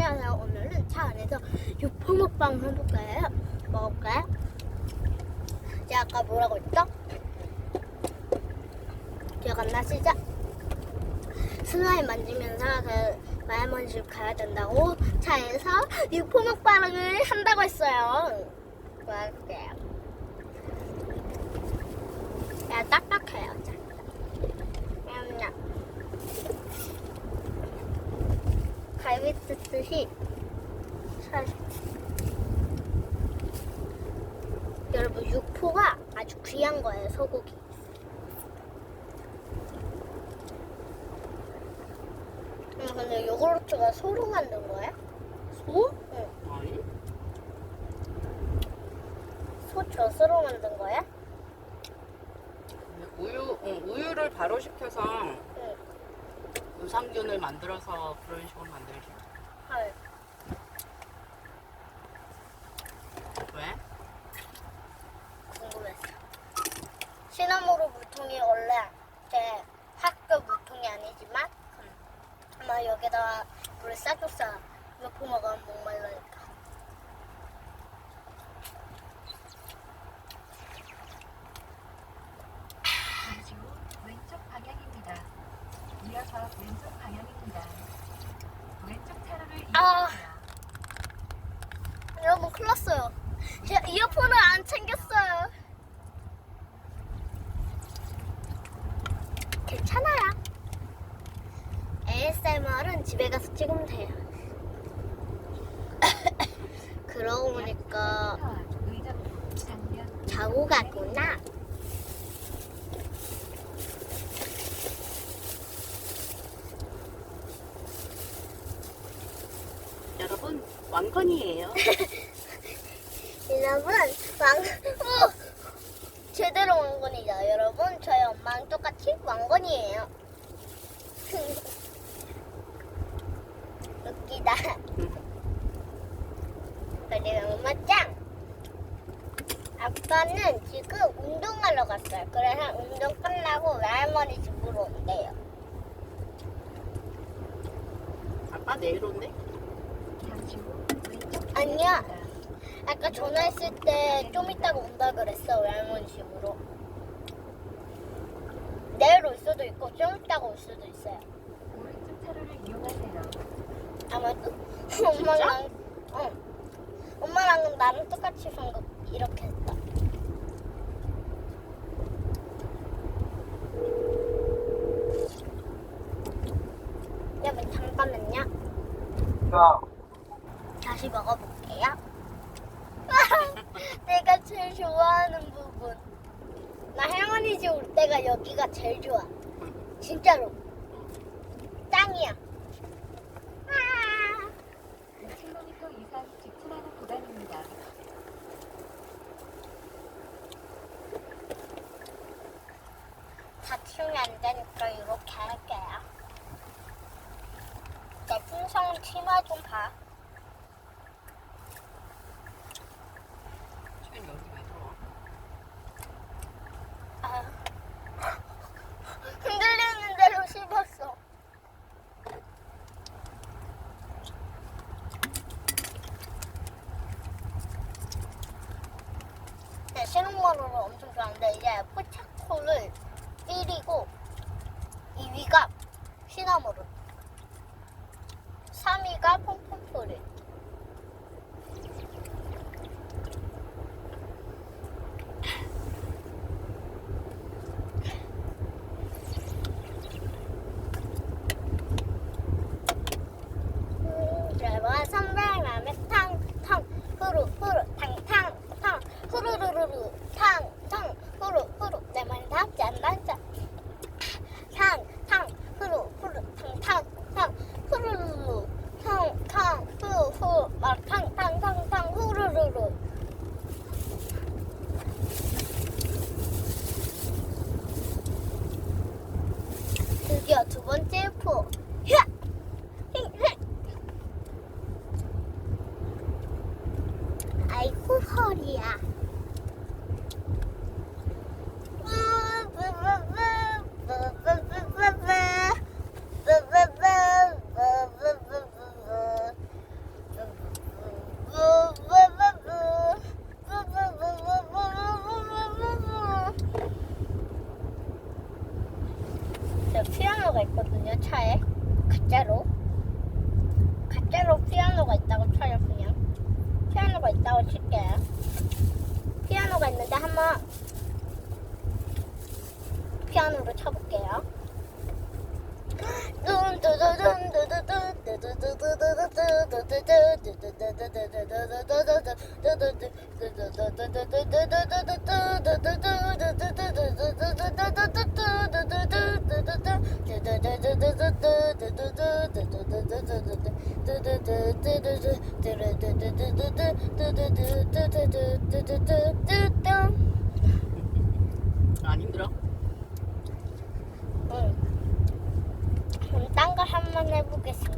안녕하세요. 오늘은 차 안에서 육포 먹방 해볼 거예요. 먹을까요? 제가 아까 뭐라고 했죠? 기억 안 나시죠? 슬라임 만지면서 그 말할머니 집 가야 된다고 차에서 육포 먹방을 한다고 했어요. 그럴게요. 야, 딱딱해요. 자. 갈비 뜯듯이 살. 여러분 육포가 아주 귀한 거예요 소고기. 음, 근데 요구르트가 소로 만든 거야? 소? 응. 아니? 소 젖으로 만든 거야? 우유, 응, 우유를 발효시켜서 응. 유산균을 만들어서 그런 식으로 만들지. 헐. 왜? 궁금했어. 시나모로 물통이 원래 제 학교 물통이 아니지만 아마 여기다가 물을 싸줬어. 육포 먹으면 목말라니까. 잠시 후 왼쪽 방향입니다. 이어서 왼쪽 방향입니다. 왼쪽 차로를 아. 이용하세요. 여러분 큰일 났어요. 제가 이어폰을 안 챙겼어요. 괜찮아요. ASMR은 집에 가서 찍으면 돼요. 그러고 보니까 터와 의정부 장면 자고 갔구나. 여러분, 왕건이에요. 여러분, 왕, 어! 제대로 왕건이죠. 여러분, 저희 엄마랑 똑같이 왕건이에요. 웃기다. 그리고 엄마 짱! 아빠는 지금 운동하러 갔어요. 그래서 운동 끝나고 외할머니 집으로 온대요. 아빠 내일 온대? 왼쪽 아니야. 아까 전화했을 때 좀 이따가 온다 그랬어 외할머니 집으로. 내일 올 수도 있고 좀 이따가 올 수도 있어요. 오른쪽 차로를 이용하세요. 아마도? 엄마랑 어. 엄마랑 나랑 똑같이 방금 이렇게 했다. 여러분 잠깐만요. 야, 다시 먹어볼게요. 내가 제일 좋아하는 부분. 나 할머니 집 올 때가 여기가 제일 좋아. 진짜로. 짱이야. 아, 7km 이상 직진하는 구간입니다. 다치면 안 되니까 이렇게 할게요. 내 풍선 치마 좀 봐. 지금 여기 왜 들어와? 아. 흔들리는 대로 씹었어. 네, 시나모를 엄청 좋아하는데 이제 포차코를 1위고 2위가 시나모를 3위가 폼폼프를 레바 선배라면 탕탕 후루 후루 탕탕탕 후루루루루 탕탕 후루 후루 내 말이 답지 않는다 탕탕 후루 후루 탕탕탕 후루루루 탕탕 후루 후루 막 탕탕탕탕 후루루루 두 번째 포 야! 아이고 허리야. 가짜로? 피아노가 있다고 쳐요 그냥. 피아노가 있다고 칠게요. 피아노가 있는데 한번 피아노로 쳐볼게요 안 힘들어? 응. 그럼 딴 거 한 번 해보겠습니다.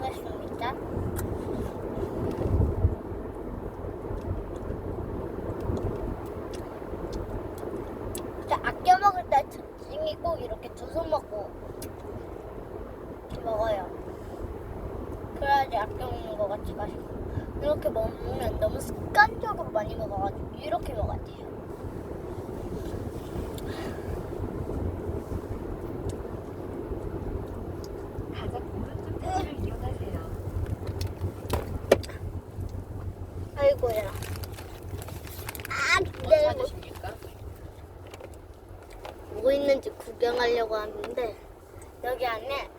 진짜 아껴 먹을 때 특징이 꼭 이렇게 두 손 먹고 먹어요. 그래야지 아껴 먹는 것 같이 맛있고 이렇게 먹으면 너무 습관적으로 많이 먹어가지고 이렇게 먹어야 돼요. 가장 오른쪽 차로를 이용하세요. 아이고야. 아, 뭐 네. 찾으십니까? 뭐 있는지 구경하려고 하는데 여기 안에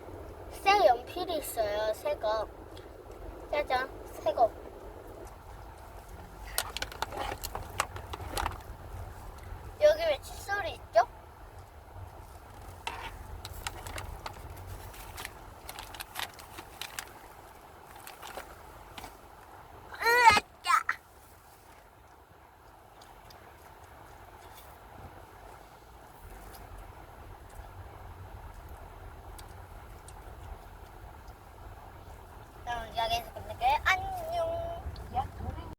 새 연필이 있어요. 새 거. 짜잔, 새 거.